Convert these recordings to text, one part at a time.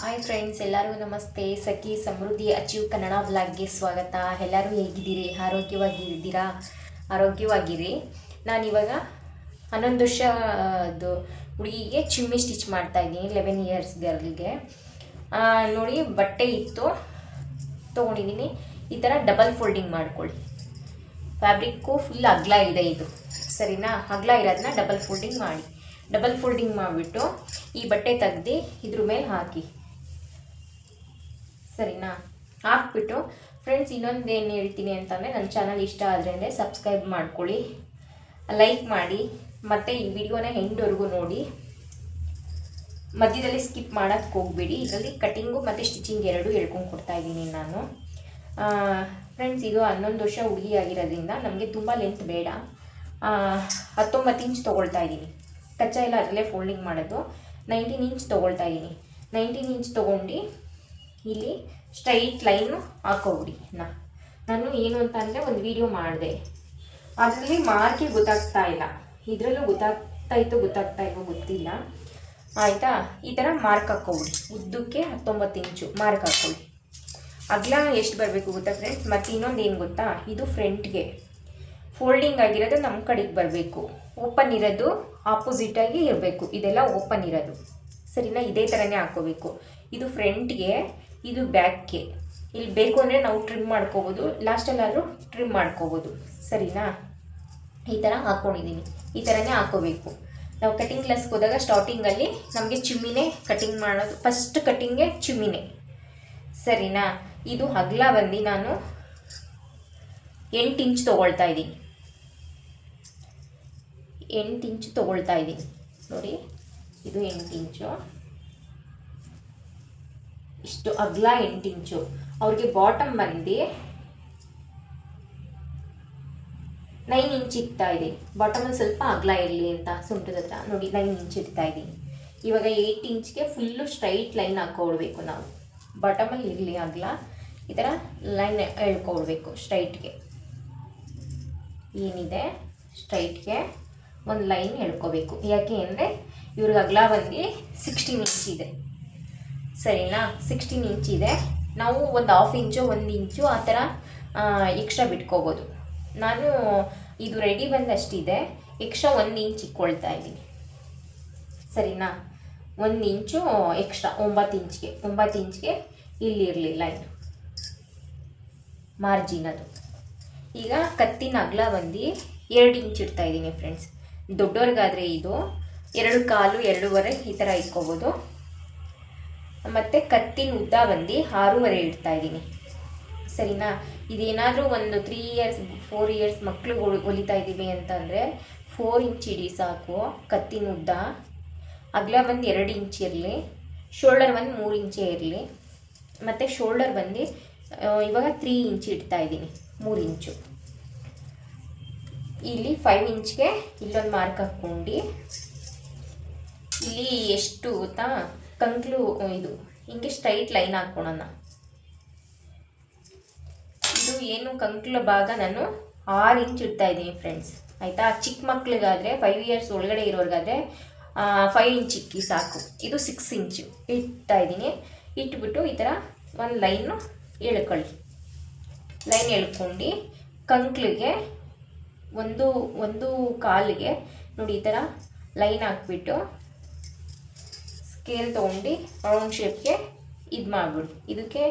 Hi friends ಎಲ್ಲರಿಗೂ ನಮಸ್ತೆ. ಸಖಿ, ಸಮೃದ್ಧಿ, achieve Kannada ಬ್ಲಾಗ್ಗೆ ಸ್ವಾಗತ. ಎಲ್ಲರೂ ಹೇಗಿದ್ದೀರಿ? ಆರೋಗ್ಯವಾಗಿದ್ದೀರಾ ಆರೋಗ್ಯವಾಗಿರಿ. ನಾನಿವಾಗ ಹನ್ನೊಂದು ವರ್ಷದ್ದು ಹುಡುಗಿಗೆ ಚಿಮ್ಮಿ ಸ್ಟಿಚ್ ಮಾಡ್ತಾ ಇದ್ದೀನಿ ಲೆವೆನ್ ಇಯರ್ಸ್ ಗರ್ಲ್ಗೆ ನೋಡಿ, ಬಟ್ಟೆ ಇತ್ತು. ತೊಗೊಂಡಿದ್ದೀನಿ. ಈ ಥರ ಡಬಲ್ ಫೋಲ್ಡಿಂಗ್ ಮಾಡ್ಕೊಳ್ಳಿ. ಫ್ಯಾಬ್ರಿಕ್ಕು ಫುಲ್ ಅಗ್ಲ ಇದೆ ಇದು. ಸರಿನಾ? ಅಗ್ಲ ಇರೋದನ್ನ ಡಬಲ್ ಫೋಲ್ಡಿಂಗ್ ಮಾಡಿ. ಡಬಲ್ ಫೋಲ್ಡಿಂಗ್ ಮಾಡಿಬಿಟ್ಟು ಈ ಬಟ್ಟೆ ತೆಗ್ದು ಇದ್ರ ಮೇಲೆ ಹಾಕಿ. ಸರಿನಾ? ಹಾಕ್ಬಿಟ್ಟು ಫ್ರೆಂಡ್ಸ್, ಇನ್ನೊಂದು ಏನು ಹೇಳ್ತೀನಿ ಅಂತಂದರೆ ನನ್ನ ಚಾನಲ್ ಇಷ್ಟ ಆದರೆ ಅಂದರೆ ಸಬ್ಸ್ಕ್ರೈಬ್ ಮಾಡ್ಕೊಳ್ಳಿ, ಲೈಕ್ ಮಾಡಿ, ಮತ್ತು ಈ ವಿಡಿಯೋನ ಹೆಂಡ್ವರೆಗೂ ನೋಡಿ. ಮಧ್ಯದಲ್ಲಿ ಸ್ಕಿಪ್ ಮಾಡೋಕ್ಕೆ ಹೋಗಬೇಡಿ. ಇದರಲ್ಲಿ ಕಟಿಂಗು ಮತ್ತು ಸ್ಟಿಚಿಂಗ್ ಎರಡೂ ಹೇಳ್ಕೊಂಡು ಕೊಡ್ತಾ ಇದ್ದೀನಿ ನಾನು. ಫ್ರೆಂಡ್ಸ್, ಇದು ಹನ್ನೊಂದು ವರ್ಷ ಹುಡುಗಿ ಆಗಿರೋದ್ರಿಂದ ನಮಗೆ ತುಂಬ ಲೆಂತ್ ಬೇಡ. ಹತ್ತೊಂಬತ್ತು ಇಂಚ್ ತೊಗೊಳ್ತಾ ಇದ್ದೀನಿ. ಕಚ್ಚಾ ಇಲ್ಲ ಅದರಲ್ಲೇ ಫೋಲ್ಡಿಂಗ್ ಮಾಡೋದು. ನೈನ್ಟೀನ್ ಇಂಚ್ ತೊಗೊಳ್ತಾ ಇದ್ದೀನಿ. ನೈನ್ಟೀನ್ ಇಂಚ್ ತೊಗೊಂಡು ಇಲ್ಲಿ ಸ್ಟ್ರೈಟ್ ಲೈನು ಹಾಕೋಬಿಡಿ. ನಾ, ನಾನು ಏನು ಅಂತ ಅಂದರೆ ಒಂದು ವಿಡಿಯೋ ಮಾಡಿದೆ. ಅದರಲ್ಲಿ ಮಾರ್ಕೆ ಗೊತ್ತಾಗ್ತಾ ಇಲ್ಲ. ಇದರಲ್ಲೂ ಗೊತ್ತಾಗ್ತಾ ಇತ್ತು ಗೊತ್ತಾಗ್ತಾ ಇಲ್ಲ ಗೊತ್ತಿಲ್ಲ. ಆಯಿತಾ? ಈ ಥರ ಮಾರ್ಕ್ ಹಾಕ್ಕೊಬಿಡಿ ಉದ್ದಕ್ಕೆ ಹತ್ತೊಂಬತ್ತು ಇಂಚು ಮಾರ್ಕ್ ಹಾಕ್ಕೊಳ್ಳಿ ಅಗಲ ಎಷ್ಟು ಬರಬೇಕು ಗೊತ್ತಾ ಫ್ರೆಂಡ್ಸ್ ಮತ್ತು ಇನ್ನೊಂದು ಏನು ಗೊತ್ತಾ? ಇದು ಫ್ರಂಟ್ಗೆ ಫೋಲ್ಡಿಂಗ್ ಆಗಿರೋದು ನಮ್ಮ ಕಡೆಗೆ ಬರಬೇಕು. ಓಪನ್ ಇರೋದು ಆಪೋಸಿಟಾಗಿ ಇರಬೇಕು. ಇದೆಲ್ಲ ಓಪನ್ ಇರೋದು. ಸರಿನಾ? ಇದೇ ಥರನೇ ಹಾಕೋಬೇಕು. ಇದು ಫ್ರಂಟ್ಗೆ ಇದು ಬ್ಯಾಕ್ಗೆ ಇಲ್ಲಿ ಬೇಕು ಅಂದರೆ ನಾವು ಟ್ರಿಮ್ ಮಾಡ್ಕೋಬೋದು. ಲಾಸ್ಟಲ್ಲಾದರೂ ಟ್ರಿಮ್ ಮಾಡ್ಕೋಬೋದು. ಸರಿನಾ? ಈ ಥರ ಹಾಕ್ಕೊಂಡಿದ್ದೀನಿ ಈ ಥರನೇ ಹಾಕೋಬೇಕು. ನಾವು ಕಟಿಂಗ್ ಕ್ಲಾಸ್ಗೆ ಹೋದಾಗ ಸ್ಟಾರ್ಟಿಂಗಲ್ಲಿ ನಮಗೆ ಚಿಮ್ಮಿನೇ ಕಟಿಂಗ್ ಮಾಡೋದು. ಫಸ್ಟ್ ಕಟಿಂಗೆ ಚಿಮ್ಮಿನೇ. ಸರಿನಾ? ಇದು ಅಗಲ ಬಂದು ನಾನು ಎಂಟು ಇಂಚ್ ತೊಗೊಳ್ತಾ ಇದ್ದೀನಿ. ಎಂಟು ಇಂಚ್ ತೊಗೊಳ್ತಾ ಇದ್ದೀನಿ. ನೋಡಿ, ಇದು ಎಂಟು ಇಂಚು ಇಷ್ಟು ಅಗಲ ಎಂಟು ಇಂಚು. ಅವ್ರಿಗೆ ಬಾಟಮ್ ಬಂದು ನೈನ್ ಇಂಚ್ ಇಡ್ತಾ ಇದೆ ಬಾಟಮಲ್ಲಿ ಸ್ವಲ್ಪ ಅಗಲ ಇರಲಿ ಅಂತ ಸುಂಟದ ಹತ್ರ. ನೋಡಿ ನೈನ್ ಇಂಚ್ ಇಡ್ತಾ ಇದ್ದೀನಿ. ಇವಾಗ ಏಯ್ಟ್ ಇಂಚ್ಗೆ ಫುಲ್ಲು ಸ್ಟ್ರೈಟ್ ಲೈನ್ ಹಾಕೊಳ್ಬೇಕು ನಾವು. ಬಾಟಮಲ್ಲಿ ಇರಲಿ ಅಗಲ. ಈ ಥರ ಲೈನ್ ಎಳ್ಕೊಳ್ಬೇಕು ಸ್ಟ್ರೈಟ್ಗೆ ಏನಿದೆ? ಸ್ಟ್ರೈಟ್ಗೆ ಒಂದು ಲೈನ್ ಎಳ್ಕೋಬೇಕು. ಯಾಕೆ ಅಂದರೆ ಇವ್ರಿಗೆ ಅಗಲ ಬಂದು ಸಿಕ್ಸ್ಟೀನ್ ಇಂಚ್ ಇದೆ. ಸರಿನಾ? ಸಿಕ್ಸ್ಟೀನ್ ಇಂಚ್ ಇದೆ. ನಾವು ಒಂದು ಹಾಫ್ ಇಂಚು ಒಂದು ಇಂಚು ಆ ಥರ ಎಕ್ಸ್ಟ್ರಾ ಬಿಟ್ಕೋಬೋದು. ನಾನು ಇದು ರೆಡಿ ಬಂದಷ್ಟಿದೆ. ಎಕ್ಸ್ಟ್ರಾ ಒಂದು ಇಂಚ್ ಇಕ್ಕೊಳ್ತಾ ಇದ್ದೀನಿ. ಸರಿನಾ? ಒಂದು ಇಂಚು ಎಕ್ಸ್ಟ್ರಾ ಒಂಬತ್ತು ಇಂಚ್ಗೆ ಒಂಬತ್ತು ಇಂಚ್ಗೆ ಇಲ್ಲಿ ಇರಲಿಲ್ಲ ಲೈನ್ ಮಾರ್ಜಿನ್ ಅದು. ಈಗ ಕತ್ತಿನ ಅಗಲ ಬಂದು ಎರಡು ಇಂಚ್ ಇಡ್ತಾ ಇದ್ದೀನಿ ಫ್ರೆಂಡ್ಸ್ ದೊಡ್ಡವ್ರಿಗಾದರೆ ಇದು ಎರಡು ಕಾಲು ಎರಡೂವರೆ ಈ ಥರ ಇಟ್ಕೋಬೋದು ಮತ್ತು ಕತ್ತಿನ ಉದ್ದ ಬಂದು ಆರೂವರೆ ಇಡ್ತಾ ಇದ್ದೀನಿ. ಸರಿನಾ? ಇದೇನಾದರೂ ಒಂದು ತ್ರೀ ಇಯರ್ಸ್ ಫೋರ್ ಇಯರ್ಸ್ ಮಕ್ಕಳು ಹೊಲಿತಾ ಇದ್ದೀವಿ ಅಂತಂದರೆ ಫೋರ್ ಇಂಚ್ ಇಡಿ ಸಾಕು, ಕತ್ತಿನ ಉದ್ದ. ಅಗಲ ಬಂದು ಎರಡು ಇಂಚ್ ಇರಲಿ ಶೋಲ್ಡರ್ ಬಂದು ಮೂರು ಇಂಚೇ ಇರಲಿ. ಮತ್ತು ಶೋಲ್ಡರ್ ಬಂದು ಇವಾಗ ತ್ರೀ ಇಂಚ್ ಇಡ್ತಾ ಇದ್ದೀನಿ, ಮೂರು ಇಂಚು ಇಲ್ಲಿ ಫೈವ್ ಇಂಚ್ಗೆ ಇಲ್ಲೊಂದು ಮಾರ್ಕ್ ಹಾಕ್ಕೊಂಡು. ಇಲ್ಲಿ ಎಷ್ಟು ಗೊತ್ತಾ? ಕಂಕ್ಲು ಇದು. ಹಿಂಗೆ ಸ್ಟ್ರೈಟ್ ಲೈನ್ ಹಾಕ್ಕೊಳೋಣ ಇದು ಏನು ಕಂಕ್ಲ ಭಾಗ ನಾನು ಆರು ಇಂಚ್ ಇಡ್ತಾ ಇದ್ದೀನಿ ಫ್ರೆಂಡ್ಸ್ ಆಯಿತಾ? ಚಿಕ್ಕ ಮಕ್ಳಿಗಾದರೆ ಫೈವ್ ಇಯರ್ಸ್ ಒಳಗಡೆ ಇರೋರ್ಗಾದರೆ ಫೈವ್ ಇಂಚ್ ಸಾಕು. ಇದು ಸಿಕ್ಸ್ ಇಂಚು ಇಡ್ತಾ ಇದ್ದೀನಿ. ಇಟ್ಬಿಟ್ಟು ಈ ಥರ ಒಂದು ಲೈನು ಎಳ್ಕೊಳ್ಳಿ. ಲೈನ್ ಎಳ್ಕೊಂಡು ಕಂಕ್ಲಿಗೆ ಒಂದು ಒಂದು ಕಾಲಿಗೆ, ನೋಡಿ ಈ ಥರ ಲೈನ್ ಹಾಕ್ಬಿಟ್ಟು ಸ್ಕೇಲ್ ತೊಗೊಂಡು ರೌಂಡ್ ಶೇಪ್ಗೆ ಇದು ಮಾಡಿಬಿಡಿ. ಇದಕ್ಕೆ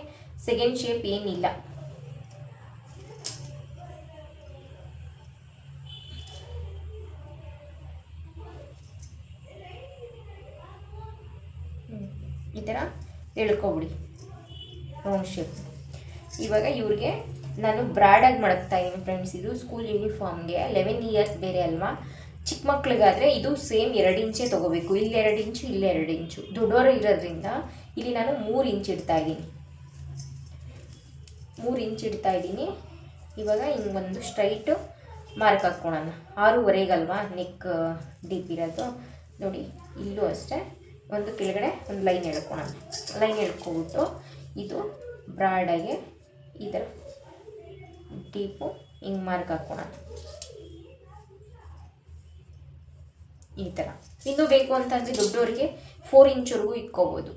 ಸೆಕೆಂಡ್ ಶೇಪ್ ಏನಿಲ್ಲ. ಈ ಥರ ಎಳ್ಕೊಬಿಡಿ ರೌಂಡ್ ಶೇಪ್ ಇವಾಗ ಇವ್ರಿಗೆ ನಾನು ಬ್ರಾಡಾಗಿ ಮಡಗ್ತಾ ಇದ್ದೀನಿ ಫ್ರೆಂಡ್ಸ್ ಇದು ಸ್ಕೂಲ್ ಯೂನಿಫಾರ್ಮ್ಗೆ ಲೆವೆನ್ ಇಯರ್ಸ್ ಬೇರೆ ಅಲ್ವಾ? ಚಿಕ್ಕ ಮಕ್ಳಿಗಾದರೆ ಇದು ಸೇಮ್ ಎರಡು ಇಂಚೇ ತೊಗೋಬೇಕು. ಇಲ್ಲಿ ಎರಡು ಇಂಚು, ಇಲ್ಲಿ ಎರಡು ಇಂಚು. ದೊಡ್ಡವರು ಇರೋದ್ರಿಂದ ಇಲ್ಲಿ ನಾನು ಮೂರು ಇಂಚ್ ಇಡ್ತಾ ಇದ್ದೀನಿ. ಮೂರು ಇಂಚ್ ಇಡ್ತಾ ಇದ್ದೀನಿ. ಇವಾಗ ಹಿಂಗೆ ಒಂದು ಸ್ಟ್ರೈಟು ಮಾರ್ಕ್ ಹಾಕ್ಕೊಳೋಣ. ಆರೂವರೆಗಲ್ವಾ ನೆಕ್, ಡೀಪ್ ಇರೋದು. ನೋಡಿ, ಇಲ್ಲೂ ಅಷ್ಟೇ. ಒಂದು ಕೆಳಗಡೆ ಒಂದು ಲೈನ್ ಎಳ್ಕೊಳೋಣ. ಲೈನ್ ಎಳ್ಕೊಬಿಟ್ಟು ಇದು ಬ್ರಾಡಾಗಿ ಥರ ಡೀಪು ಹಿಂಗೆ ಮಾರ್ಕ್ ಹಾಕ್ಕೊಳೋಣ. ಈ ಥರ ಇನ್ನೂ ಬೇಕು ಅಂತಂದರೆ ದೊಡ್ಡವರಿಗೆ ಫೋರ್ ಇಂಚ್ವರೆಗೂ ಇಟ್ಕೋಬೋದು.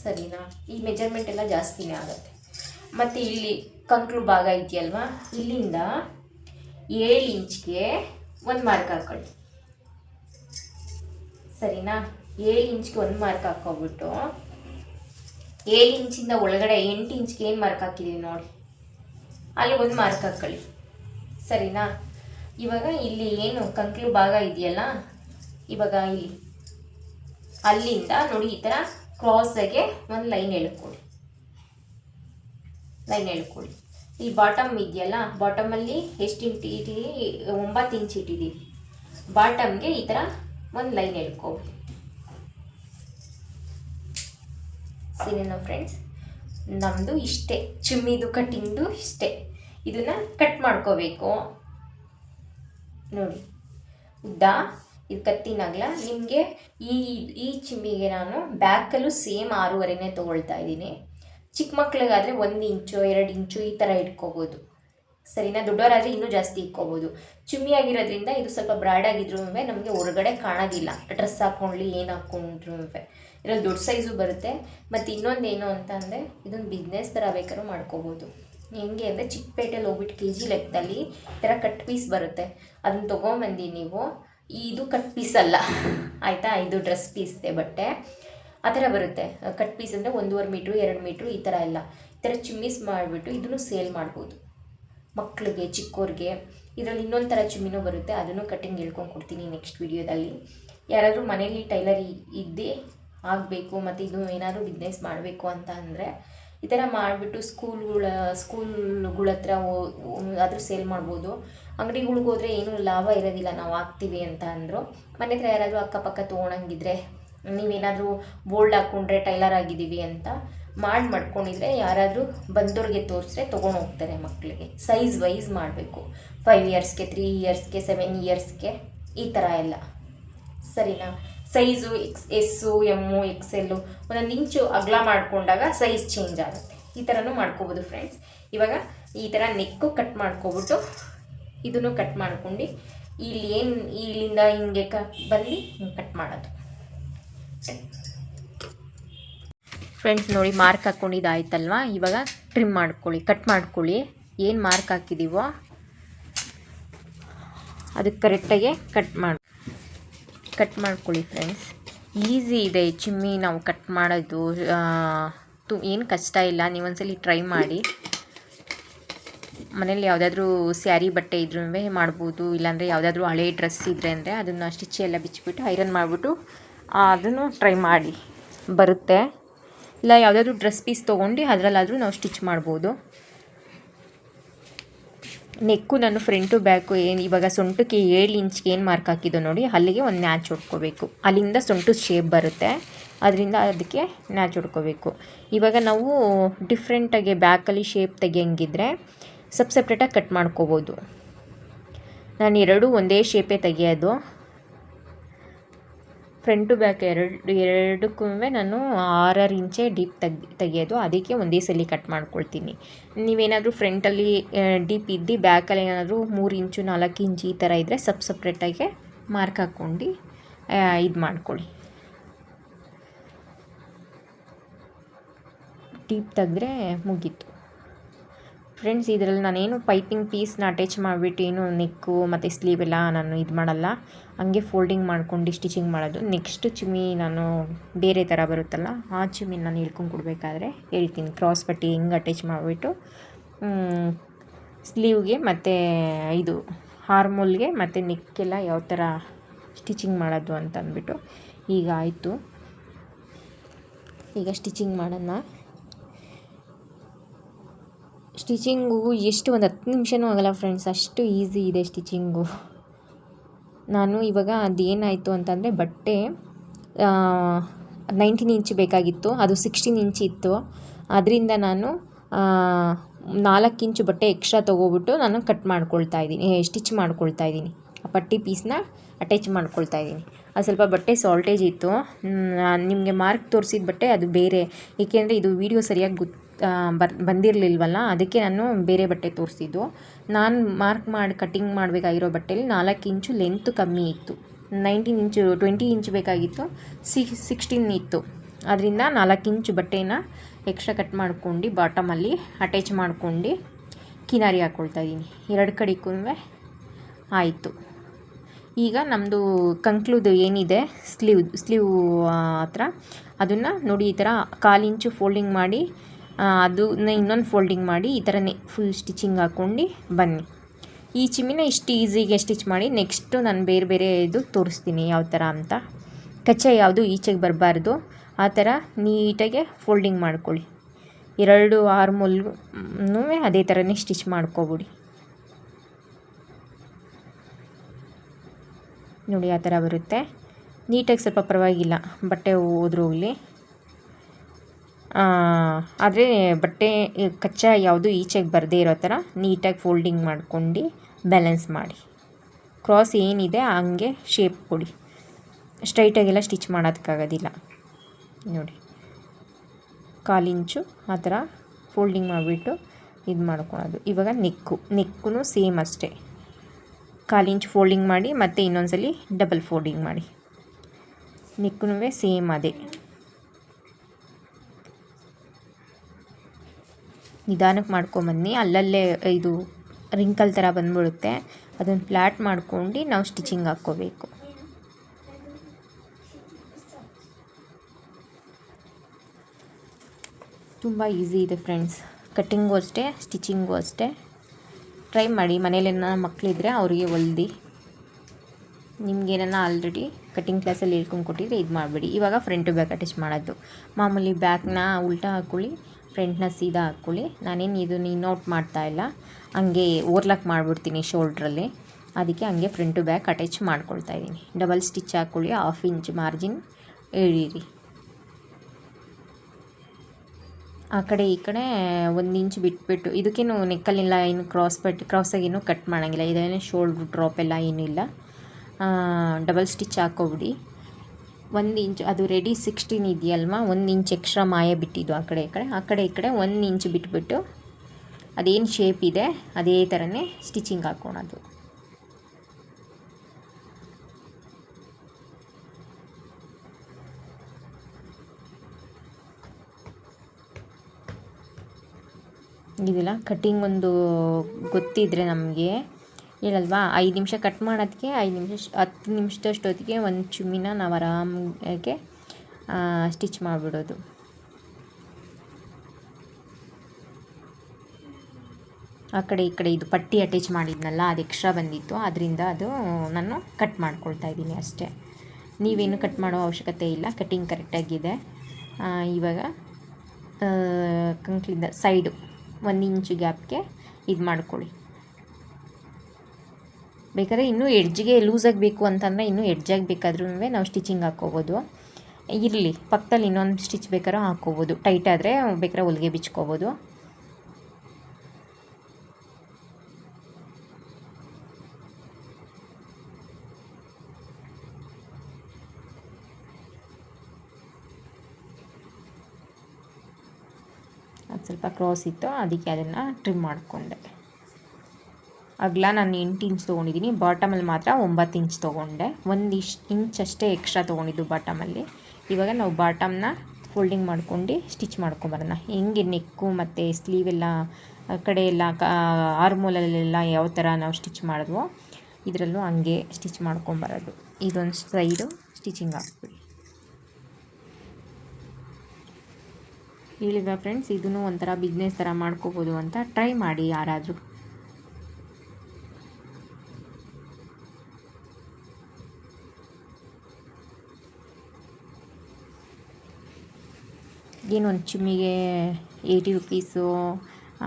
ಸರಿನಾ? ಈ ಮೆಜರ್ಮೆಂಟ್ ಎಲ್ಲ ಜಾಸ್ತಿನೇ ಆಗುತ್ತೆ. ಮತ್ತು ಇಲ್ಲಿ ಕಂಕ್ಳು ಭಾಗ ಇದೆಯಲ್ವಾ ಇಲ್ಲಿಂದ ಏಳು ಇಂಚ್ಗೆ ಒಂದು ಮಾರ್ಕ್ ಹಾಕೊಳ್ಳಿ. ಸರಿನಾ? ಏಳು ಇಂಚ್ಗೆ ಒಂದು ಮಾರ್ಕ್ ಹಾಕೋಬಿಟ್ಟು ಏಳು ಇಂಚಿಂದ ಒಳಗಡೆ ಎಂಟು ಇಂಚ್ಗೆ ಏನು ಮಾರ್ಕ್ ಹಾಕಿದ್ದೀವಿ ನೋಡಿ. ಅಲ್ಲಿ ಒಂದು ಮಾರ್ಕ್ ಹಾಕೊಳ್ಳಿ. ಸರಿನಾ? ಇವಾಗ ಇಲ್ಲಿ ಏನು ಕಂಕ್ಳು ಭಾಗ ಇದೆಯಲ್ಲ ಇವಾಗ ಇಲ್ಲಿ ಅಲ್ಲಿಂದ ನೋಡಿ ಈ ಥರ ಕ್ರಾಸಾಗೆ ಒಂದು ಲೈನ್ ಎಳ್ಕೊಳ್ಳಿ ಲೈನ್ ಎಳ್ಕೊಳ್ಳಿ ಈ ಬಾಟಮ್ ಇದೆಯಲ್ಲ ಬಾಟಮಲ್ಲಿ ಎಷ್ಟು ಇಂಟಿ ಇಟ್ಟಿದ್ದೀವಿ ಒಂಬತ್ತು ಇಂಚ್ ಇಟ್ಟಿದ್ದೀವಿ ಬಾಟಮ್ಗೆ ಈ ಥರ ಒಂದು ಲೈನ್ ಎಳ್ಕೊಬಿಡಿ ಸರಿನಾ ಫ್ರೆಂಡ್ಸ್ ನಮ್ಮದು ಇಷ್ಟೇ, ಚಿಮ್ಮಿದು ಕಟ್ಟಿಂಗ್ದು ಇಷ್ಟೇ. ಇದನ್ನು ಕಟ್ ಮಾಡ್ಕೋಬೇಕು. ನೋಡಿ. ಉದ್ದ ಇದು ಕತ್ತಿನಾಗಲ? ನಿಮಗೆ ಈ ಈ ಚಿಮ್ಮಿಗೆ ನಾನು ಬ್ಯಾಕಲ್ಲೂ ಸೇಮ್ ಆರೂವರೆನೇ ತೊಗೊಳ್ತಾ ಇದ್ದೀನಿ. ಚಿಕ್ಕ ಮಕ್ಳಿಗಾದರೆ ಒಂದು ಇಂಚು, ಎರಡು ಇಂಚು ಈ ಥರ ಇಟ್ಕೋಬೋದು. ಸರಿನಾ? ದೊಡ್ಡವರಾದರೆ ಇನ್ನೂ ಜಾಸ್ತಿ ಇಟ್ಕೋಬೋದು. ಚಿಮ್ಮಿ ಆಗಿರೋದ್ರಿಂದ ಇದು ಸ್ವಲ್ಪ ಬ್ರಾಡ್ ಆಗಿದ್ರೂ ನಮಗೆ ಹೊರಗಡೆ ಕಾಣೋದಿಲ್ಲ. ಡ್ರೆಸ್ ಹಾಕ್ಕೊಳ್ಳಿ ಏನು ಹಾಕ್ಕೊಂಡ್ರು ಇದರಲ್ಲಿ ದೊಡ್ಡ ಸೈಜು ಬರುತ್ತೆ. ಮತ್ತು ಇನ್ನೊಂದು ಏನು ಅಂತ ಅಂದರೆ ಇದೊಂದು ಬಿಸ್ನೆಸ್ ಥರ ಬೇಕಾದ್ರೂ ಮಾಡ್ಕೋಬೋದು. ಹೆಂಗೆ ಅಂದರೆ ಚಿಕ್ಕಪೇಟೆಯಲ್ಲಿ ಹೋಗ್ಬಿಟ್ಟು ಕೆ ಜಿ ಲೆಕ್ಕದಲ್ಲಿ ಈ ಥರ ಕಟ್ ಪೀಸ್ ಬರುತ್ತೆ. ಅದನ್ನ ತೊಗೊಂಬಂದು ನೀವು. ಇದು ಕಟ್ ಪೀಸ್ ಅಲ್ಲ. ಆಯಿತಾ? ಇದು ಡ್ರೆಸ್ ಪೀಸ್ದೆ ಬಟ್ಟೆ. ಆ ಥರ ಬರುತ್ತೆ. ಕಟ್ ಪೀಸ್ ಅಂದರೆ ಒಂದೂವರೆ ಮೀಟ್ರು, ಎರಡು ಮೀಟ್ರು ಈ ಥರ ಎಲ್ಲ. ಈ ಥರ ಚಿಮ್ಮೀಸ್ ಮಾಡಿಬಿಟ್ಟು ಇದನ್ನು ಸೇಲ್ ಮಾಡ್ಬೋದು. ಮಕ್ಕಳಿಗೆ ಚಿಕ್ಕೋರಿಗೆ. ಇದರಲ್ಲಿ ಇನ್ನೊಂದು ಥರ ಚಿಮ್ಮಿನೂ ಬರುತ್ತೆ. ಅದನ್ನು ಕಟ್ಟಿಂಗ್ ಹೇಳ್ಕೊಂಡು ಕೊಡ್ತೀನಿ ನೆಕ್ಸ್ಟ್ ವಿಡಿಯೋದಲ್ಲಿ ಯಾರಾದರೂ ಮನೇಲಿ ಟೈಲರ್ ಇದ್ದೇ ಆಗಬೇಕು ಮತ್ತು ಇದು ಏನಾದರೂ ಬಿಸ್ನೆಸ್ ಮಾಡಬೇಕು ಅಂತ ಅಂದರೆ ಈ ಥರ ಮಾಡಿಬಿಟ್ಟು ಸ್ಕೂಲ್ಗಳ ಸ್ಕೂಲ್ಗಳ ಹತ್ರ ಆದರೂ ಸೇಲ್ ಮಾಡ್ಬೋದು. ಅಂಗಡಿಗಳ್ಗೆ ಹೋದರೆ ಏನೂ ಲಾಭ ಇರೋದಿಲ್ಲ, ನಾವು ಹಾಕ್ತೀವಿ ಅಂತ ಅಂದರು. ಮನೆ ಹತ್ರ ಯಾರಾದರೂ ಅಕ್ಕಪಕ್ಕ ತೊಗೊಳಂಗಿದ್ರೆ ನೀವೇನಾದರೂ ಬೋಲ್ಡ್ ಹಾಕ್ಕೊಂಡ್ರೆ ಟೈಲರ್ ಆಗಿದ್ದೀವಿ ಅಂತ ಮಾಡಿ ಮಾಡ್ಕೊಂಡಿದ್ರೆ ಯಾರಾದರೂ ಬಂದವ್ರಿಗೆ ತೋರಿಸ್ರೆ ತೊಗೊಂಡು ಹೋಗ್ತಾರೆ ಮಕ್ಕಳಿಗೆ ಸೈಜ್ ವೈಸ್ ಮಾಡಬೇಕು. ಫೈವ್ ಇಯರ್ಸ್ಗೆ, ತ್ರೀ ಇಯರ್ಸ್ಗೆ, ಸೆವೆನ್ ಇಯರ್ಸ್ಗೆ, ಈ ಥರ ಎಲ್ಲ. ಸರಿನಾ? Size X, S, M, XL ಒಂದೊಂದು ಇಂಚು ಅಗಲ ಮಾಡಿಕೊಂಡಾಗ ಸೈಜ್ ಚೇಂಜ್ ಆಗುತ್ತೆ. ಈ ಥರನೂ ಮಾಡ್ಕೋಬೋದು ಫ್ರೆಂಡ್ಸ್ ಇವಾಗ ಈ ಥರ ನೆಕ್ಕು ಕಟ್ ಮಾಡ್ಕೊಬಿಟ್ಟು ಇದನ್ನು ಕಟ್ ಮಾಡ್ಕೊಂಡು ಇಲ್ಲಿ ಏನು ಇಲ್ಲಿಂದ ಹಿಂಗೆ ಕ, ಬಂದು ಕಟ್ ಮಾಡೋದು. ಫ್ರೆಂಡ್ಸ್ ನೋಡಿ ಮಾರ್ಕ್ ಹಾಕ್ಕೊಂಡಿದ್ದಾಯ್ತಲ್ವಾ ಇವಾಗ ಟ್ರಿಮ್ ಮಾಡ್ಕೊಳ್ಳಿ ಕಟ್ ಮಾಡ್ಕೊಳ್ಳಿ. ಏನು ಮಾರ್ಕ್ ಹಾಕಿದ್ದೀವೋ ಅದಕ್ಕೆ ಕರೆಕ್ಟಾಗಿ ಕಟ್ ಮಾಡಿ. ಕಟ್ ಮಾಡ್ಕೊಳ್ಳಿ ಫ್ರೆಂಡ್ಸ್. ಈಸಿ ಇದೆ ಚಿಮ್ಮಿ ನಾವು ಕಟ್ ಮಾಡೋದು. ತು, ಏನು ಕಷ್ಟ ಇಲ್ಲ, ನೀವೊಂದ್ಸಲಿ ಟ್ರೈ ಮಾಡಿ. ಮನೇಲಿ ಯಾವುದಾದ್ರೂ ಸ್ಯಾರಿ, ಬಟ್ಟೆ ಇದ್ರೂ ಮಾಡ್ಬೋದು, ಇಲ್ಲಾಂದರೆ ಯಾವುದಾದ್ರೂ ಹಳೆ ಡ್ರೆಸ್ ಇದ್ದರೆ ಅಂದರೆ ಅದನ್ನು ಸ್ಟಿಚ್ ಎಲ್ಲ ಬಿಚ್ಚಿಬಿಟ್ಟು ಐರನ್ ಮಾಡಿಬಿಟ್ಟು ಅದನ್ನು ಟ್ರೈ ಮಾಡಿ. ಬರುತ್ತೆ. ಇಲ್ಲ, ಯಾವುದಾದ್ರೂ ಡ್ರೆಸ್ ಪೀಸ್ ತೊಗೊಂಡು ಅದರಲ್ಲಾದರೂ ನಾವು ಸ್ಟಿಚ್ ಮಾಡ್ಬೋದು. ನೆಕ್ಕು ನಾನು ಫ್ರಂಟು ಬ್ಯಾಕು, ಏನು ಇವಾಗ ಸೊಂಟಕ್ಕೆ ಏಳು ಇಂಚ್ಗೆ ಏನು ಮಾರ್ಕ್ ಹಾಕಿದ್ದು ನೋಡಿ, ಅಲ್ಲಿಗೆ ಒಂದು ನ್ಯಾಚ್ ಹೊಡ್ಕೋಬೇಕು. ಅಲ್ಲಿಂದ ಸೊಂಟು ಶೇಪ್ ಬರುತ್ತೆ. ಅದರಿಂದ ಅದಕ್ಕೆ ನ್ಯಾಚ್ ಹೊಡ್ಕೋಬೇಕು. ಇವಾಗ ನಾವು ಡಿಫ್ರೆಂಟಾಗಿ ಬ್ಯಾಕಲ್ಲಿ ಶೇಪ್ ತೆಗಿಯಂಗಿದ್ರೆ ಸಪ್ ಸಪ್ರೇಟಾಗಿ ಕಟ್ ಮಾಡ್ಕೋಬೋದು. ನಾನು ಎರಡೂ ಒಂದೇ ಶೇಪೇ ತೆಗಿಯೋದು. ಫ್ರಂಟು ಬ್ಯಾಕ್ ಎರಡು ಎರಡಕ್ಕೂ ನಾನು ಆರಾರು ಇಂಚೆ ಡೀಪ್ ತೆಗ್ದು ತೆಗೆಯೋದು. ಅದಕ್ಕೆ ಒಂದೇ ಸಲ ಕಟ್ ಮಾಡ್ಕೊಳ್ತೀನಿ. ನೀವೇನಾದರೂ ಫ್ರಂಟಲ್ಲಿ ಡೀಪ್ ಇದ್ದು, ಬ್ಯಾಕಲ್ಲಿ ಏನಾದರೂ ಮೂರು ಇಂಚು, ನಾಲ್ಕು ಇಂಚು ಈ ಥರ ಇದ್ದರೆ ಸಪ್ ಸಪ್ರೇಟಾಗಿ ಮಾರ್ಕ್ ಹಾಕ್ಕೊಂಡು ಇದು ಮಾಡ್ಕೊಳ್ಳಿ. ಡೀಪ್ ತೆಗೆದ್ರೆ ಮುಗೀತು. ಫ್ರೆಂಡ್ಸ್, ಇದರಲ್ಲಿ ನಾನೇನು ಪೈಪಿಂಗ್ ಪೀಸ್ನ ಅಟ್ಯಾಚ್ ಮಾಡಿಬಿಟ್ಟು ಏನು ನೆಕ್ಕು ಮತ್ತು ಸ್ಲೀವ್ ಎಲ್ಲ ನಾನು ಇದು ಮಾಡಲ್ಲ. ಹಂಗೆ ಫೋಲ್ಡಿಂಗ್ ಮಾಡ್ಕೊಂಡು ಸ್ಟಿಚಿಂಗ್ ಮಾಡೋದು. ನೆಕ್ಸ್ಟ್ ಚಿಮ್ಮಿ ನಾನು ಬೇರೆ ಥರ ಬರುತ್ತಲ್ಲ, ಆ ಚಿಮ್ಮಿ ನಾನು ಹಿಡ್ಕೊಂಡು ಕೊಡಬೇಕಾದ್ರೆ ಹೇಳ್ತೀನಿ. ಕ್ರಾಸ್ ಪಟ್ಟಿ ಹೆಂಗೆ ಅಟ್ಯಾಚ್ ಮಾಡಿಬಿಟ್ಟು ಸ್ಲೀವ್ಗೆ ಮತ್ತು ಇದು ಹಾರ್ಮೋಲ್ಗೆ ಮತ್ತು ನೆಕ್ಕೆಲ್ಲ ಯಾವ ಥರ ಸ್ಟಿಚಿಂಗ್ ಮಾಡೋದು ಅಂತ ಅಂದ್ಬಿಟ್ಟು. ಈಗ ಆಯಿತು. ಈಗ ಸ್ಟಿಚಿಂಗ್ ಮಾಡೋಣ. ಸ್ಟಿಚಿಂಗು ಎಷ್ಟು ಒಂದು ಹತ್ತು ನಿಮಿಷವೂ ಆಗಲ್ಲ ಫ್ರೆಂಡ್ಸ್ ಅಷ್ಟು ಈಸಿ ಇದೆ ಸ್ಟಿಚಿಂಗು ನಾನು ಇವಾಗ ಅದೇನಾಯಿತು ಅಂತಂದರೆ ಬಟ್ಟೆ ನೈನ್ಟೀನ್ ಇಂಚ್ ಬೇಕಾಗಿತ್ತು, ಅದು ಸಿಕ್ಸ್ಟೀನ್ ಇಂಚ್ ಇತ್ತು. ಅದರಿಂದ ನಾನು ನಾಲ್ಕು ಇಂಚು ಬಟ್ಟೆ ಎಕ್ಸ್ಟ್ರಾ ತೊಗೊಬಿಟ್ಟು ನಾನು ಕಟ್ ಮಾಡ್ಕೊಳ್ತಾ ಇದ್ದೀನಿ ಸ್ಟಿಚ್ ಮಾಡ್ಕೊಳ್ತಾ ಇದ್ದೀನಿ. ಆ ಪಟ್ಟಿ ಪೀಸ್ನ ಅಟ್ಯಾಚ್ ಮಾಡ್ಕೊಳ್ತಾ ಇದ್ದೀನಿ. ಅದು ಸ್ವಲ್ಪ ಬಟ್ಟೆ ಸಾಲ್ಟೇಜ್ ಇತ್ತು. ನಿಮಗೆ ಮಾರ್ಕ್ ತೋರಿಸಿದ ಬಟ್ಟೆ ಅದು ಬೇರೆ. ಏಕೆಂದರೆ ಇದು ವೀಡಿಯೋ ಸರಿಯಾಗಿ ಗೊತ್ತು ಬರ್, ಬಂದಿರಲಿಲ್ವಲ್ಲ, ಅದಕ್ಕೆ ನಾನು ಬೇರೆ ಬಟ್ಟೆ ತೋರಿಸಿದ್ದು. ನಾನು ಮಾರ್ಕ್ ಮಾಡಿ ಕಟ್ಟಿಂಗ್ ಮಾಡಬೇಕಾಗಿರೋ ಬಟ್ಟೆಲಿ ನಾಲ್ಕು ಇಂಚು ಲೆಂತ್ ಕಮ್ಮಿ ಇತ್ತು. ನೈನ್ಟೀನ್ ಇಂಚು, ಟ್ವೆಂಟಿ ಇಂಚ್ ಬೇಕಾಗಿತ್ತು. ಸಿಕ್ಸ್ ಸಿಕ್ಸ್ಟೀನ್ ಇತ್ತು. ಅದರಿಂದ ನಾಲ್ಕು ಇಂಚು ಬಟ್ಟೆನ ಎಕ್ಸ್ಟ್ರಾ ಕಟ್ ಮಾಡ್ಕೊಂಡು ಬಾಟಮಲ್ಲಿ ಅಟ್ಯಾಚ್ ಮಾಡ್ಕೊಂಡು ಕಿನಾರಿ ಹಾಕ್ಕೊಳ್ತಾ ಇದ್ದೀನಿ. ಎರಡು ಕಡೆಗೂ ಆಯಿತು. ಈಗ ನಮ್ಮದು ಕಂಕ್ಲುದು ಏನಿದೆ, ಸ್ಲೀವ್ ಸ್ಲೀವ್ ಹತ್ರ, ಅದನ್ನು ನೋಡಿ ಈ ಥರ ಕಾಲು ಇಂಚು ಫೋಲ್ಡಿಂಗ್ ಮಾಡಿ ಅದನ್ನ ಇನ್ನೊಂದು ಫೋಲ್ಡಿಂಗ್ ಮಾಡಿ ಈ ಥರನೇ ಫುಲ್ ಸ್ಟಿಚಿಂಗ್ ಹಾಕ್ಕೊಂಡು ಬನ್ನಿ. ಈ ಚಿಮ್ಮಿನ ಇಷ್ಟು ಈಸಿಗೆ ಸ್ಟಿಚ್ ಮಾಡಿ ನೆಕ್ಸ್ಟು ನಾನು ಬೇರೆ ಬೇರೆ ಇದು ತೋರಿಸ್ತೀನಿ ಯಾವ ಥರ ಅಂತ. ಕಚ್ಚೆ ಯಾವುದು ಈಚೆಗೆ ಬರಬಾರ್ದು. ಆ ಥರ ನೀಟಾಗೆ ಫೋಲ್ಡಿಂಗ್ ಮಾಡ್ಕೊಳ್ಳಿ. ಎರಡು ಆರ್ಮೋಲ್ನೂ ಅದೇ ಥರನೇ ಸ್ಟಿಚ್ ಮಾಡ್ಕೊಬಿಡಿ. ನೋಡಿ ಆ ಥರ ಬರುತ್ತೆ. ನೀಟಾಗಿ ಸ್ವಲ್ಪ ಪರವಾಗಿಲ್ಲ, ಬಟ್ಟೆ ಹೋದ್ರೋಗ್ಲಿ ಆದರೆ ಬಟ್ಟೆ ಕಚ್ಚಾ ಯಾವುದು ಈಚೆಗೆ ಬರದೇ ಇರೋ ಥರ ನೀಟಾಗಿ ಫೋಲ್ಡಿಂಗ್ ಮಾಡ್ಕೊಂಡು ಬ್ಯಾಲೆನ್ಸ್ ಮಾಡಿ. ಕ್ರಾಸ್ ಏನಿದೆ ಹಂಗೆ ಶೇಪ್ ಕೊಡಿ. ಸ್ಟ್ರೈಟಾಗೆಲ್ಲ ಸ್ಟಿಚ್ ಮಾಡೋದಕ್ಕಾಗೋದಿಲ್ಲ. ನೋಡಿ. ಕಾಲಿಂಚು ಆ ಥರ ಫೋಲ್ಡಿಂಗ್ ಮಾಡಿಬಿಟ್ಟು ಇದು ಮಾಡ್ಕೊಳೋದು. ಇವಾಗ ನೆಕ್ಕು. ನೆಕ್ಕೂ ಸೇಮ್ ಅಷ್ಟೇ. ಕಾಲಿಂಚು ಫೋಲ್ಡಿಂಗ್ ಮಾಡಿ ಮತ್ತು ಇನ್ನೊಂದ್ಸಲಿ ಡಬಲ್ ಫೋಲ್ಡಿಂಗ್ ಮಾಡಿ. ನೆಕ್ಕೂ ಸೇಮ್ ಅದೇ. ನಿಧಾನಕ್ಕೆ ಮಾಡ್ಕೊಂಬನ್ನಿ. ಅಲ್ಲಲ್ಲೇ ಇದು ರಿಂಕಲ್ ಥರ ಬಂದ್ಬಿಡುತ್ತೆ. ಅದನ್ನು ಫ್ಲ್ಯಾಟ್ ಮಾಡ್ಕೊಂಡು ನಾವು ಸ್ಟಿಚಿಂಗ್ ಹಾಕ್ಕೋಬೇಕು. ತುಂಬ ಈಸಿ ಇದೆ ಫ್ರೆಂಡ್ಸ್ ಕಟ್ಟಿಂಗು ಅಷ್ಟೇ ಸ್ಟಿಚಿಂಗು ಅಷ್ಟೇ. ಟ್ರೈ ಮಾಡಿ. ಮನೇಲೇನ ಮಕ್ಕಳಿದ್ರೆ ಅವರಿಗೆ ಹೊಲ್ದಿ ನಿಮ್ಗೇನ ಆಲ್ರೆಡಿ ಕಟ್ಟಿಂಗ್ ಕ್ಲಾಸಲ್ಲಿ ಹೇಳ್ಕೊಂಡು ಕೊಟ್ಟಿದ್ರೆ ಇದು ಮಾಡಿಬಿಡಿ ಇವಾಗ ಫ್ರಂಟ್ ಬ್ಯಾಕ್ ಅಟ್ಯಾಚ್ ಮಾಡೋದು. ಮಾಮೂಲಿ ಬ್ಯಾಕ್ನ ಉಲ್ಟಾ ಹಾಕ್ಕೊಳ್ಳಿ ಫ್ರಂಟ್ನ ಸೀದಾ ಹಾಕ್ಕೊಳ್ಳಿ. ನಾನೇನು ಇದು ನೀನು ನೋಟ್ ಮಾಡ್ತಾ ಇಲ್ಲ. ಹಂಗೆ ಓರ್ಲಾಕ್ ಮಾಡಿಬಿಡ್ತೀನಿ ಶೋಲ್ಡ್ರಲ್ಲಿ. ಅದಕ್ಕೆ ಹಂಗೆ ಫ್ರಂಟ್ ಟು ಬ್ಯಾಕ್ ಅಟ್ಯಾಚ್ ಮಾಡ್ಕೊಳ್ತಾ ಇದ್ದೀನಿ. ಡಬಲ್ ಸ್ಟಿಚ್ ಹಾಕ್ಕೊಳ್ಳಿ. ಹಾಫ್ ಇಂಚ್ ಮಾರ್ಜಿನ್ ಎಳೀರಿ. ಆ ಕಡೆ ಈ ಕಡೆ ಒಂದು ಇಂಚ್ ಬಿಟ್ಬಿಟ್ಟು, ಇದಕ್ಕೇನು ನೆಕ್ಕಲ್ಲಿಲ್ಲ, ಏನು ಕ್ರಾಸ್ ಬಟ್ ಕ್ರಾಸಾಗೇನು ಕಟ್ ಮಾಡೋಂಗಿಲ್ಲ. ಇದೇನು ಶೋಲ್ಡ್ರ್ ಡ್ರಾಪ್ ಎಲ್ಲ ಏನಿಲ್ಲ ಡಬಲ್ ಸ್ಟಿಚ್ ಹಾಕೋಬಿಡಿ ಒಂದು ಇಂಚ್, ಅದು ರೆಡಿ ಸಿಕ್ಸ್ಟೀನ್ ಇದೆಯಲ್ವ? ಒಂದು ಇಂಚ್ ಎಕ್ಸ್ಟ್ರಾ ಮಾಯ ಬಿಟ್ಟಿದ್ದು ಆ ಕಡೆ ಈ ಕಡೆ. ಆ ಕಡೆ ಈ ಕಡೆ ಒಂದು ಇಂಚ್ ಬಿಟ್ಬಿಟ್ಟು ಅದೇನು ಶೇಪ್ ಇದೆ, ಅದೇ ಥರನೇ ಸ್ಟಿಚಿಂಗ್ ಹಾಕ್ಕೊಳೋದು ಇದೆಲ್ಲ ಕಟ್ಟಿಂಗ್ ಒಂದು ಗೊತ್ತಿದ್ದರೆ ನಮಗೆ. ಹೇಳಲ್ವಾ? ಐದು ನಿಮಿಷ ಕಟ್ ಮಾಡೋದಕ್ಕೆ ಐದು ನಿಮಿಷ ಹತ್ತು ನಿಮಿಷದಷ್ಟೊತ್ತಿಗೆ ಒಂದು ಚುಮ್ಮಿನ ನಾವು ಆರಾಮಾಗೆ ಸ್ಟಿಚ್ ಮಾಡಿಬಿಡೋದು. ಆ ಕಡೆ ಈ ಕಡೆ ಇದು ಪಟ್ಟಿ ಅಟ್ಯಾಚ್ ಮಾಡಿದ್ನಲ್ಲ, ಅದು ಎಕ್ಸ್ಟ್ರಾ ಬಂದಿತ್ತು. ಅದರಿಂದ ಅದು ನಾನು ಕಟ್ ಮಾಡ್ಕೊಳ್ತಾ ಇದ್ದೀನಿ ಅಷ್ಟೇ. ನೀವೇನು ಕಟ್ ಮಾಡೋ ಅವಶ್ಯಕತೆ ಇಲ್ಲ ಕಟ್ಟಿಂಗ್ ಕರೆಕ್ಟಾಗಿದೆ ಇವಾಗ ಕಂಕ್ಲಿಂದ ಸೈಡು ಒಂದು ಇಂಚು ಗ್ಯಾಪ್ಗೆ ಇದು ಮಾಡ್ಕೊಳ್ಳಿ. ಬೇಕಾದ್ರೆ ಇನ್ನೂ ಎಡ್ಜ್ಗೆ ಲೂಸಾಗಿ ಬೇಕು ಅಂತಂದರೆ ಇನ್ನೂ ಎಡ್ಜಾಗಿ ಬೇಕಾದ್ರೂ ನಾವು ಸ್ಟಿಚಿಂಗ್ ಹಾಕ್ಕೋಬೋದು. ಇರಲಿ, ಪಕ್ಕದಲ್ಲಿ ಇನ್ನೊಂದು ಸ್ಟಿಚ್ ಬೇಕಾದ್ರೆ ಹಾಕ್ಕೋಬೋದು. ಟೈಟ್ ಆದರೆ ಬೇಕಾದ್ರೆ ಹೊಲಿಗೆ ಬಿಚ್ಕೋಬೋದು. ಅದು ಸ್ವಲ್ಪ ಕ್ರಾಸ್ ಇತ್ತು, ಅದಕ್ಕೆ ಅದನ್ನು ಟ್ರಿಮ್ ಮಾಡಿಕೊಂಡೆ. ಅಗಲ ನಾನು ಎಂಟು ಇಂಚ್ ತೊಗೊಂಡಿದ್ದೀನಿ. ಬಾಟಮಲ್ಲಿ ಮಾತ್ರ ಒಂಬತ್ತು ಇಂಚ್ ತೊಗೊಂಡೆ. ಒಂದು ಇಂಚ್ ಅಷ್ಟೇ ಎಕ್ಸ್ಟ್ರಾ ತೊಗೊಂಡಿದ್ದು ಬಾಟಮಲ್ಲಿ ಇವಾಗ ನಾವು ಬಾಟಮ್ನ ಫೋಲ್ಡಿಂಗ್ ಮಾಡ್ಕೊಂಡು ಸ್ಟಿಚ್ ಮಾಡ್ಕೊಂಬರೋಣ ಹೆಂಗೆ ನೆಕ್ಕು ಮತ್ತು ಸ್ಲೀವೆಲ್ಲ ಕಡೆ ಎಲ್ಲ ಆರ್ಮೋಲಲ್ಲೆಲ್ಲ ಯಾವ ಥರ ನಾವು ಸ್ಟಿಚ್ ಮಾಡಿದ್ವೋ ಇದರಲ್ಲೂ ಹಂಗೆ ಸ್ಟಿಚ್ ಮಾಡ್ಕೊಂಬರೋದು ಇದೊಂದು ಸೈಡು ಸ್ಟಿಚಿಂಗ್ ಹಾಕ್ಬಿಡಿ ಹೇಳಿದ ಫ್ರೆಂಡ್ಸ್ ಇದನ್ನು ಒಂಥರ ಬಿಸ್ನೆಸ್ ಥರ ಮಾಡ್ಕೋಬೋದು ಅಂತ ಟ್ರೈ ಮಾಡಿ ಯಾರಾದರೂ. ಏನು ಒಂದು ಚಿಮ್ಮಿಗೆ ಏಯ್ಟಿ ರುಪೀಸು,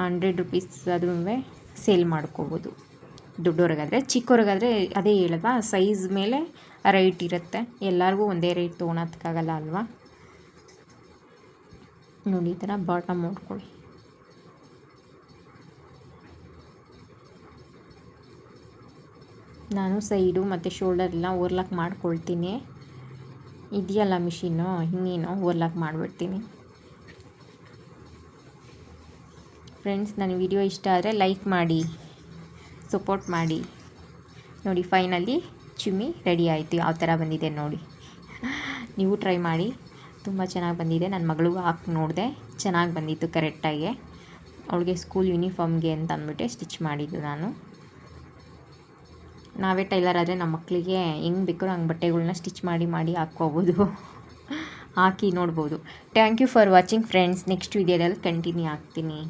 ಹಂಡ್ರೆಡ್ ರುಪೀಸ್ ಅದು ಸೇಲ್ ಮಾಡ್ಕೋಬೋದು. ದೊಡ್ಡವ್ರಿಗಾದರೆ ಚಿಕ್ಕವ್ರಿಗಾದರೆ ಅದೇ ಹೇಳಲ್ವಾ, ಸೈಜ್ ಮೇಲೆ ರೈಟ್ ಇರುತ್ತೆ. ಎಲ್ಲರಿಗೂ ಒಂದೇ ರೇಟ್ ತೊಗೊಳೋದಕ್ಕಾಗಲ್ಲ ಅಲ್ವಾ? ನೋಡಿ, ಈ ಥರ ಬಾಟಮ್ ಮಾಡ್ಕೊಳ್ಳಿ ನಾನು ಸೈಡು ಮತ್ತು ಶೋಲ್ಡರ್ ಎಲ್ಲ ಓರ್ಲಾಕ್ ಮಾಡ್ಕೊಳ್ತೀನಿ. ಇದೆಯಲ್ಲ ಮಿಷಿನ್ನು ಇನ್ನೇನು ಓರ್ಲಾಕ್ ಮಾಡಿಬಿಡ್ತೀನಿ. ಫ್ರೆಂಡ್ಸ್ ನನ್ನ ವಿಡಿಯೋ ಇಷ್ಟ ಆದರೆ ಲೈಕ್ ಮಾಡಿ ಸಪೋರ್ಟ್ ಮಾಡಿ. ನೋಡಿ ಫೈನಲಿ ಚಿಮ್ಮಿ ರೆಡಿ ಆಯಿತು. ಯಾವ ಥರ ಬಂದಿದೆ ನೋಡಿ. ನೀವು ಟ್ರೈ ಮಾಡಿ. ತುಂಬ ಚೆನ್ನಾಗಿ ಬಂದಿದೆ. ನನ್ನ ಮಗಳಿಗೂ ಹಾಕಿ ನೋಡಿದೆ. ಚೆನ್ನಾಗಿ ಬಂದಿತ್ತು ಕರೆಕ್ಟಾಗಿ ಅವಳಿಗೆ ಸ್ಕೂಲ್ ಯೂನಿಫಾರ್ಮ್ಗೆ ಅಂತ ಅಂದ್ಬಿಟ್ಟೆ ಸ್ಟಿಚ್ ಮಾಡಿದ್ದು ನಾನು. ನಾವೇ ಟೈಲರ್ ಆದರೆ ನಮ್ಮ ಮಕ್ಕಳಿಗೆ ಹೆಂಗೆ ಬೇಕೋ ಹಂಗೆ ಬಟ್ಟೆಗಳನ್ನ ಸ್ಟಿಚ್ ಮಾಡಿ ಮಾಡಿ ಹಾಕ್ಕೋಬೋದು. ಹಾಕಿ ನೋಡ್ಬೋದು. Thank you for watching friends next ವಿಡಿಯೋದಲ್ಲಿ ಕಂಟಿನ್ಯೂ ಆಗ್ತೀನಿ.